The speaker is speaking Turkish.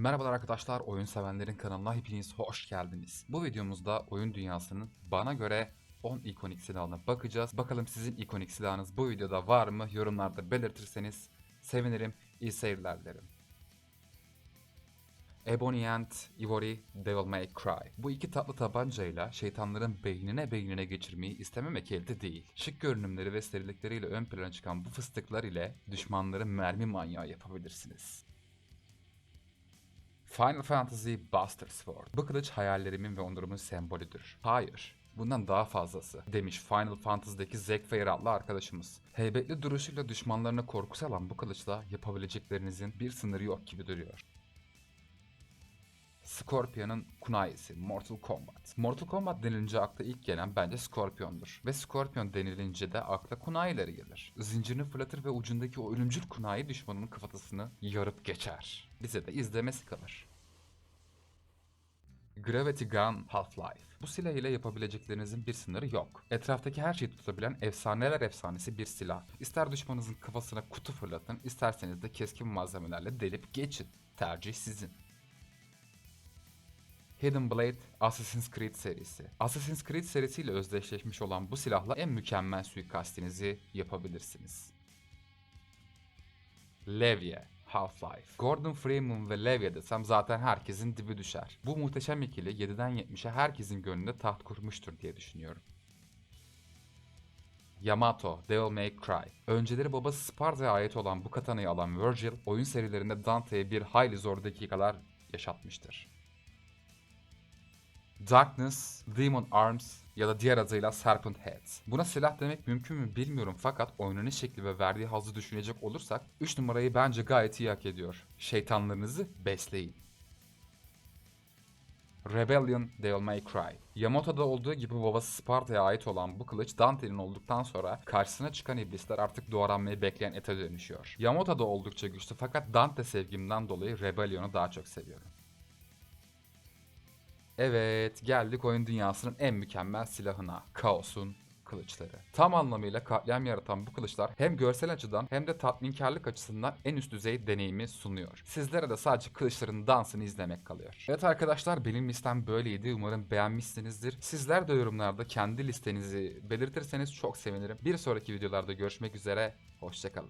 Merhabalar arkadaşlar, oyun sevenlerin kanalına hepiniz hoş geldiniz. Bu videomuzda oyun dünyasının bana göre 10 ikonik silahına bakacağız. Bakalım sizin ikonik silahınız bu videoda var mı? Yorumlarda belirtirseniz sevinirim. İyi seyirler dilerim. Ebony and Ivory Devil May Cry. Bu iki tatlı tabancayla şeytanların beynine beynine geçirmeyi istememek elde değil. Şık görünümleri ve sterilikleriyle ön plana çıkan bu fıstıklar ile düşmanları mermi manyağı yapabilirsiniz. Final Fantasy Buster Sword. Bu kılıç hayallerimin ve onurumun sembolüdür. Hayır. Bundan daha fazlası demiş Final Fantasy'deki Zack Fair adlı arkadaşımız. Heybetli duruşuyla düşmanlarına korku salan bu kılıçla yapabileceklerinizin bir sınırı yok gibi duruyor. Scorpion'un kunayesi Mortal Kombat. Mortal Kombat denilince akla ilk gelen bence Scorpion'dur. Ve Scorpion denilince de akla kunayileri gelir. Zincirini fırlatır ve ucundaki o ölümcül kunayi düşmanın kafatasını yarıp geçer. Bize de izlemesi kalır. Gravity Gun Half-Life. Bu silah ile yapabileceklerinizin bir sınırı yok. Etraftaki her şeyi tutabilen efsaneler efsanesi bir silah. İster düşmanınızın kafasına kutu fırlatın, isterseniz de keskin malzemelerle delip geçin. Tercih sizin. Hidden Blade Assassin's Creed serisi. Assassin's Creed serisiyle özdeşleşmiş olan bu silahla en mükemmel suikastinizi yapabilirsiniz. Levye Half-Life. Gordon Freeman ve Levye desem zaten herkesin dibi düşer. Bu muhteşem ikili 7'den 70'e herkesin gönlünde taht kurmuştur diye düşünüyorum. Yamato, Devil May Cry. Önceleri babası Sparta'ya ait olan bu katanayı alan Virgil, oyun serilerinde Dante'ye bir hayli zor dakikalar yaşatmıştır. Darkness, Demon Arms ya da diğer adıyla Serpent Heads. Buna silah demek mümkün mü bilmiyorum fakat oynanış şekli ve verdiği hazzı düşünecek olursak 3 numarayı bence gayet iyi hak ediyor. Şeytanlarınızı besleyin. Rebellion Devil May Cry. Yamato'da olduğu gibi babası Sparta'ya ait olan bu kılıç Dante'nin olduktan sonra karşısına çıkan iblisler artık doğranmayı bekleyen ete dönüşüyor. Yamato da oldukça güçlü fakat Dante sevgimden dolayı Rebellion'u daha çok seviyorum. Evet, geldik oyun dünyasının en mükemmel silahına. Kaos'un kılıçları. Tam anlamıyla katliam yaratan bu kılıçlar hem görsel açıdan hem de tatminkarlık açısından en üst düzey deneyimi sunuyor. Sizlere de sadece kılıçların dansını izlemek kalıyor. Evet arkadaşlar benim listem böyleydi. Umarım beğenmişsinizdir. Sizler de yorumlarda kendi listenizi belirtirseniz çok sevinirim. Bir sonraki videolarda görüşmek üzere. Hoşçakalın.